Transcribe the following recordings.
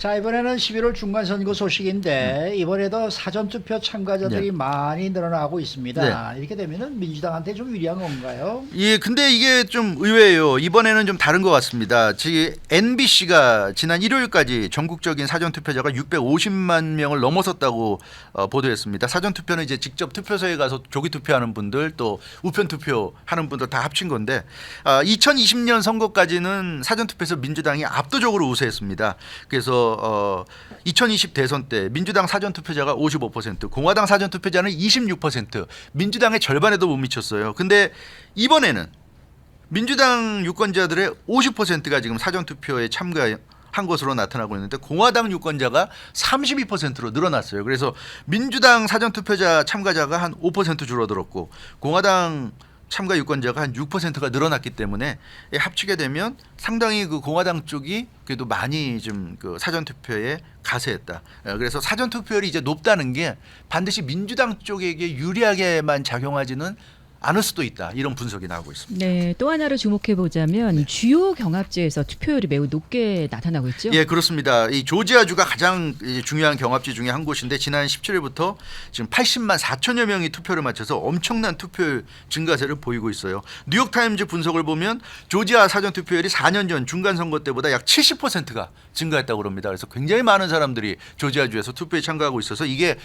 자 이번에는 11월 중간 선거 소식인데 음. 이번에도 사전 투표 참가자들이 네. 많이 늘어나고 있습니다. 이렇게 되면은 민주당한테 좀 유리한 건가요? 예, 근데 이게 좀 의외예요. 이번에는 좀 다른 것 같습니다. 지금 NBC가 지난 일요일까지 전국적인 사전 투표자가 650만 명을 넘어섰다고 어, 보도했습니다. 사전 투표는 이제 직접 투표소에 가서 조기 투표하는 분들 또 우편 투표하는 분들 다 합친 건데 아, 2020년 선거까지는 사전 투표에서 민주당이 압도적으로 우세했습니다. 그래서 어, 2020 대선 때 민주당 사전 투표자가 55%, 공화당 사전 투표자는 26%, 민주당의 절반에도 못 미쳤어요. 근데 이번에는 민주당 유권자들의 50%가 지금 사전 투표에 참가한 것으로 나타나고 있는데 공화당 유권자가 32%로 늘어났어요. 그래서 민주당 사전 투표자 참가자가 한 5% 줄어들었고 공화당 참가 유권자가 한 6%가 늘어났기 때문에 이 합치게 되면 상당히 그 공화당 쪽이 그래도 많이 좀 그 사전 투표에 가세했다. 어, 그래서 사전 투표율이 이제 높다는 게 반드시 민주당 쪽에게 유리하게만 작용하지는 않을 수도 있다. 이런 분석이 나오고 있습니다. 네, 또 하나로 주목해 보자면 주요 경합지에서 투표율이 매우 높게 나타나고 있죠. 예, 그렇습니다. 이 조지아주가 가장 이 중요한 경합지 중에 한 곳인데 지난 17일부터 지금 80만 4천여 명이 투표를 마쳐서 엄청난 투표율 증가세를 보이고 있어요. 뉴욕 타임즈 분석을 보면 조지아 사전 투표율이 4년 전 중간 선거 때보다 약 70%가 증가했다고 합니다. 그래서 굉장히 많은 사람들이 조지아주에서 투표에 참가하고 있어서 이게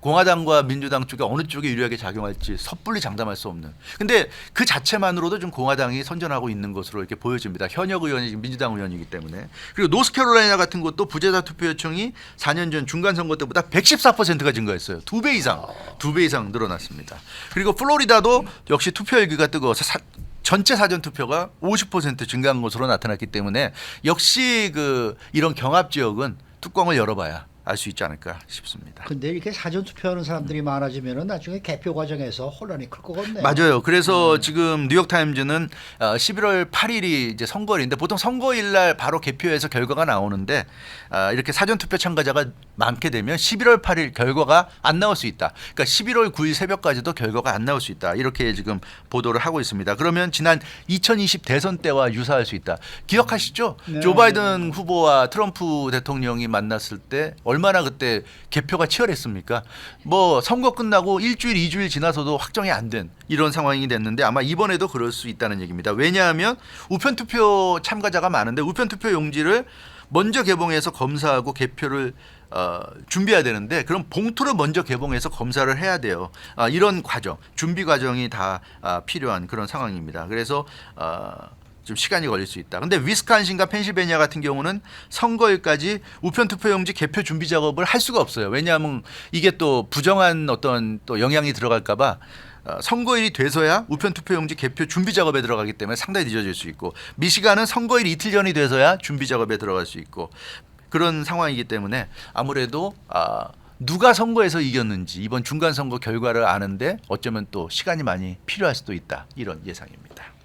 공화당과 민주당 쪽에 어느 쪽에 유리하게 작용할지 섣불리 장담할 수 없는. 근데 그 자체만으로도 좀 공화당이 선전하고 있는 것으로 이렇게 보여집니다. 현역 의원이 지금 민주당 의원이기 때문에. 그리고 노스캐롤라이나 같은 곳도 부재자 투표 요청이 4년 전 중간 선거 때보다 114%가 증가했어요. 두 배 이상, 두 배 이상 늘어났습니다. 그리고 플로리다도 역시 투표 열기가 뜨거워서 사- 전체 사전 투표가 50% 증가한 것으로 나타났기 때문에 역시 그 이런 경합 지역은 뚜껑을 열어봐야 알 수 있지 않을까 싶습니다. 근데 이렇게 사전 투표하는 사람들이 많아지면은 나중에 개표 과정에서 혼란이 클 것 같네요. 맞아요. 그래서 지금 뉴욕 타임즈는 어, 11월 8일이 이제 선거일인데 보통 선거일 날 바로 개표해서 결과가 나오는데 아, 이렇게 사전 투표 참가자가 많게 되면 11월 8일 결과가 안 나올 수 있다. 그러니까 11월 9일 새벽까지도 결과가 안 나올 수 있다. 이렇게 지금 보도를 하고 있습니다. 그러면 지난 2020 대선 때와 유사할 수 있다. 기억하시죠? 네. 조 바이든 후보와 트럼프 대통령이 만났을 때 얼마 나 그때 개표가 치열했습니까? 뭐 선거 끝나고 일주일, 이주일 지나서도 확정이 안 된 이런 상황이 됐는데 아마 이번에도 그럴 수 있다는 얘기입니다. 왜냐하면 우편 투표 참가자가 많은데 우편 투표 용지를 먼저 개봉해서 검사하고 개표를 어, 준비해야 되는데 그럼 봉투를 먼저 개봉해서 검사를 해야 돼요. 아, 이런 과정, 준비 과정이 다 아, 필요한 그런 상황입니다. 그래서 어, 좀 시간이 걸릴 수 있다. 근데 위스콘신과 펜실베니아 같은 경우는 선거일까지 우편 투표용지 개표 준비 작업을 할 수가 없어요. 왜냐하면 이게 또 부정한 어떤 또 영향이 들어갈까봐 어, 선거일이 돼서야 우편 투표용지 개표 준비 작업에 들어가기 때문에 상당히 늦어질 수 있고 미시간은 선거일 이틀 전이 돼서야 준비 작업에 들어갈 수 있고 그런 상황이기 때문에 아무래도 아, 누가 선거에서 이겼는지 이번 중간 선거 결과를 아는데 어쩌면 또 시간이 많이 필요할 수도 있다 이런 예상입니다.